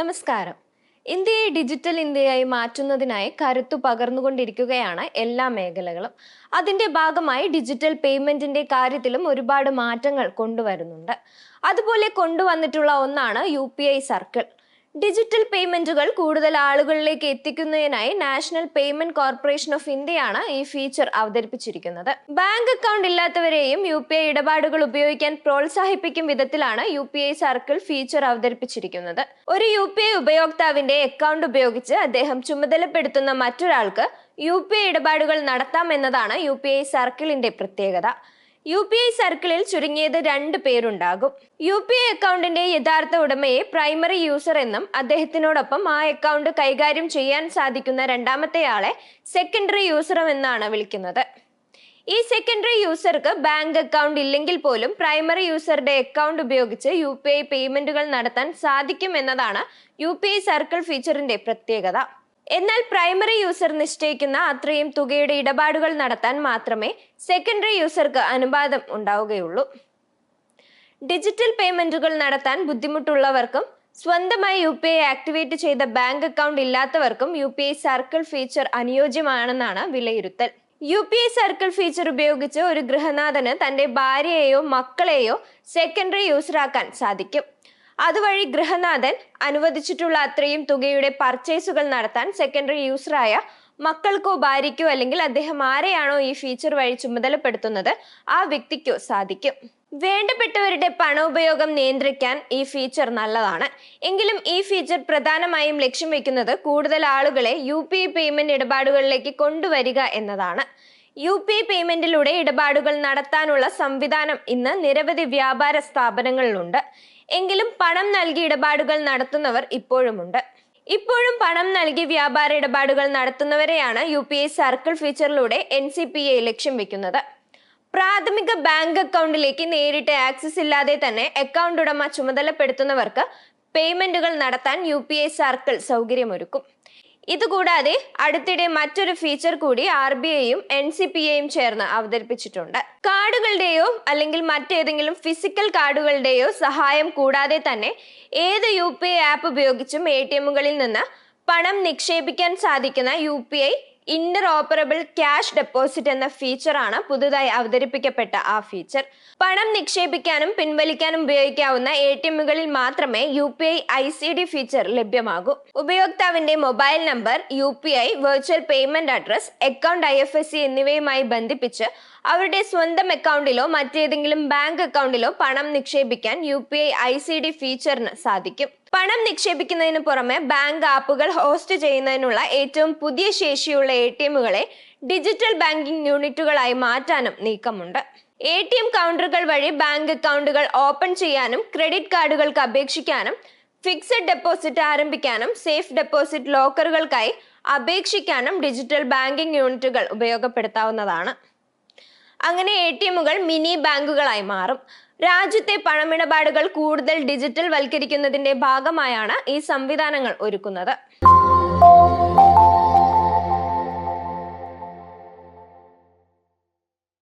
നമസ്കാരം. ഇന്ത്യയെ ഡിജിറ്റൽ ഇന്ത്യയായി മാറ്റുന്നതിനായി കരുത്തു പകർന്നുകൊണ്ടിരിക്കുകയാണ് എല്ലാ മേഖലകളും. അതിന്റെ ഭാഗമായി ഡിജിറ്റൽ പേയ്മെന്റിന്റെ കാര്യത്തിലും ഒരുപാട് മാറ്റങ്ങൾ കൊണ്ടുവരുന്നുണ്ട്. അതുപോലെ കൊണ്ടുവന്നിട്ടുള്ള ഒന്നാണ് യു സർക്കിൾ. ഡിജിറ്റൽ പേയ്മെന്റുകൾ കൂടുതൽ ആളുകളിലേക്ക് എത്തിക്കുന്നതിനായി നാഷണൽ പേയ്മെന്റ് കോർപ്പറേഷൻ ഓഫ് ഇന്ത്യയാണ് ഈ ഫീച്ചർ അവതരിപ്പിച്ചിരിക്കുന്നത്. ബാങ്ക് അക്കൗണ്ട് ഇല്ലാത്തവരെയും യു പി ഐ ഇടപാടുകൾ ഉപയോഗിക്കാൻ പ്രോത്സാഹിപ്പിക്കും വിധത്തിലാണ് U P I circle feature അവതരിപ്പിച്ചിരിക്കുന്നത്. ഒരു യു പി ഐ ഉപയോക്താവിന്റെ അക്കൗണ്ട് ഉപയോഗിച്ച് അദ്ദേഹം ചുമതലപ്പെടുത്തുന്ന മറ്റൊരാൾക്ക് യു പി ഐ ഇടപാടുകൾ നടത്താം എന്നതാണ് യു പി ഐ സർക്കിളിന്റെ പ്രത്യേകത. യു പി ഐ സർക്കിളിൽ ചുരുങ്ങിയത് രണ്ട് പേരുണ്ടാകും. യു പി ഐ അക്കൗണ്ടിന്റെ യഥാർത്ഥ ഉടമയെ പ്രൈമറി യൂസർ എന്നും അദ്ദേഹത്തിനോടൊപ്പം ആ അക്കൗണ്ട് കൈകാര്യം ചെയ്യാൻ സാധിക്കുന്ന രണ്ടാമത്തെയാളെ സെക്കൻഡറി യൂസറും എന്നാണ് വിളിക്കുന്നത്. ഈ സെക്കൻഡറി യൂസർക്ക് ബാങ്ക് അക്കൗണ്ട് ഇല്ലെങ്കിൽ പോലും പ്രൈമറി യൂസറുടെ അക്കൗണ്ട് ഉപയോഗിച്ച് യു പി ഐ പേയ്മെന്റുകൾ നടത്താൻ സാധിക്കും എന്നതാണ് യു പി ഐ സർക്കിൾ ഫീച്ചറിന്റെ പ്രത്യേകത. എന്നാൽ പ്രൈമറി യൂസർ നിശ്ചയിക്കുന്ന അത്രയും തുകയുടെ ഇടപാടുകൾ നടത്താൻ മാത്രമേ സെക്കൻഡറി യൂസർക്ക് അനുവാദം ഉണ്ടാവുകയുള്ളൂ. ഡിജിറ്റൽ പേയ്മെന്റുകൾ നടത്താൻ ബുദ്ധിമുട്ടുള്ളവർക്കും സ്വന്തമായി യു പി ഐ ആക്ടിവേറ്റ് ചെയ്ത bank account ഇല്ലാത്തവർക്കും U P I circle feature അനുയോജ്യമാണെന്നാണ് വിലയിരുത്തൽ. U P I circle feature ഉപയോഗിച്ച് ഒരു ഗൃഹനാഥന് തന്റെ ഭാര്യയെയോ മക്കളെയോ സെക്കൻഡറി യൂസറാക്കാൻ സാധിക്കും. അതുവഴി ഗൃഹനാഥൻ അനുവദിച്ചിട്ടുള്ള അത്രയും തുകയുടെ പർച്ചേസുകൾ നടത്താൻ സെക്കൻഡറി യൂസറായ മക്കൾക്കോ ഭാര്യയ്ക്കോ അല്ലെങ്കിൽ അദ്ദേഹം ആരെയാണോ ഈ ഫീച്ചർ വഴി ചുമതലപ്പെടുത്തുന്നത് ആ വ്യക്തിക്കോ സാധിക്കും. വേണ്ടപ്പെട്ടവരുടെ പണോപയോഗം നിയന്ത്രിക്കാൻ ഈ ഫീച്ചർ നല്ലതാണ്. എങ്കിലും ഈ ഫീച്ചർ പ്രധാനമായും ലക്ഷ്യം വയ്ക്കുന്നത് കൂടുതൽ ആളുകളെ യു പി പേയ്മെന്റ് ഇടപാടുകളിലേക്ക് കൊണ്ടുവരിക എന്നതാണ്. യു പി പേയ്മെന്റിലൂടെ ഇടപാടുകൾ നടത്താനുള്ള സംവിധാനം ഇന്ന് നിരവധി വ്യാപാര സ്ഥാപനങ്ങളിലുണ്ട്. എങ്കിലും പണം നൽകി ഇടപാടുകൾ നടത്തുന്നവർ ഇപ്പോഴുമുണ്ട്. ഇപ്പോഴും പണം നൽകി വ്യാപാര ഇടപാടുകൾ നടത്തുന്നവരെയാണ് യു പി ഐ സർക്കിൾ ഫീച്ചറിലൂടെ എൻ സി പി ഐ ലക്ഷ്യം വെക്കുന്നത്. പ്രാഥമിക ബാങ്ക് അക്കൗണ്ടിലേക്ക് നേരിട്ട് ആക്സസ് ഇല്ലാതെ തന്നെ അക്കൗണ്ട് ഉടമ ചുമതലപ്പെടുത്തുന്നവർക്ക് പേയ്മെന്റുകൾ നടത്താൻ യു പി ഐ സർക്കിൾ സൗകര്യമൊരുക്കും. ഇതുകൂടാതെ അടുത്തിടെ മറ്റൊരു ഫീച്ചർ കൂടി ആർ ബി ഐയും എൻ സി പി ഐയും ചേർന്ന് അവതരിപ്പിച്ചിട്ടുണ്ട്. കാർഡുകളുടെയോ അല്ലെങ്കിൽ മറ്റേതെങ്കിലും ഫിസിക്കൽ കാർഡുകളുടെയോ സഹായം കൂടാതെ തന്നെ ഏത് യു പി ഐ ആപ്പ് ഉപയോഗിച്ചും എ ടി എമ്മുകളിൽ നിന്ന് പണം നിക്ഷേപിക്കാൻ സാധിക്കുന്ന U P I interoperable cash deposit എന്ന ഫീച്ചറാണ് പുതുതായി അവതരിപ്പിക്കപ്പെട്ട ആ ഫീച്ചർ പണം നിക്ഷേപിക്കാനും പിൻവലിക്കാനും ഉപയോഗിക്കാവുന്ന എ ടി എമ്മുകളിൽ മാത്രമേ U P I I C D feature ലഭ്യമാകൂ. ഉപയോക്താവിന്റെ mobile number U P I virtual payment address account I F S C എന്നിവയുമായി ബന്ധിപ്പിച്ച് അവരുടെ സ്വന്തം അക്കൗണ്ടിലോ മറ്റേതെങ്കിലും ബാങ്ക് അക്കൗണ്ടിലോ പണം നിക്ഷേപിക്കാൻ U P I I C D ഫീച്ചറിന് സാധിക്കും. പണം നിക്ഷേപിക്കുന്നതിന് പുറമെ ബാങ്ക് ആപ്പുകൾ ഹോസ്റ്റ് ചെയ്യുന്നതിനുള്ള ഏറ്റവും പുതിയ ശേഷിയുള്ള എ ടി എമ്മുകളെ ഡിജിറ്റൽ ബാങ്കിംഗ് യൂണിറ്റുകളായി മാറ്റാനും നീക്കമുണ്ട്. എ ടി എം കൗണ്ടറുകൾ വഴി ബാങ്ക് അക്കൗണ്ടുകൾ ഓപ്പൺ ചെയ്യാനും ക്രെഡിറ്റ് കാർഡുകൾക്ക് അപേക്ഷിക്കാനും ഫിക്സഡ് ഡെപ്പോസിറ്റ് ആരംഭിക്കാനും സേഫ് ഡെപ്പോസിറ്റ് ലോക്കറുകൾക്കായി അപേക്ഷിക്കാനും ഡിജിറ്റൽ ബാങ്കിംഗ് യൂണിറ്റുകൾ ഉപയോഗപ്പെടുത്താവുന്നതാണ്. അങ്ങനെ എ ടി എമ്മുകൾ മിനി ബാങ്കുകളായി മാറും. രാജ്യത്തെ പണമിടപാടുകൾ കൂടുതൽ ഡിജിറ്റൽ വൽക്കരിക്കുന്നതിന്റെ ഭാഗമായാണ് ഈ സംവിധാനങ്ങൾ ഒരുക്കുന്നത്.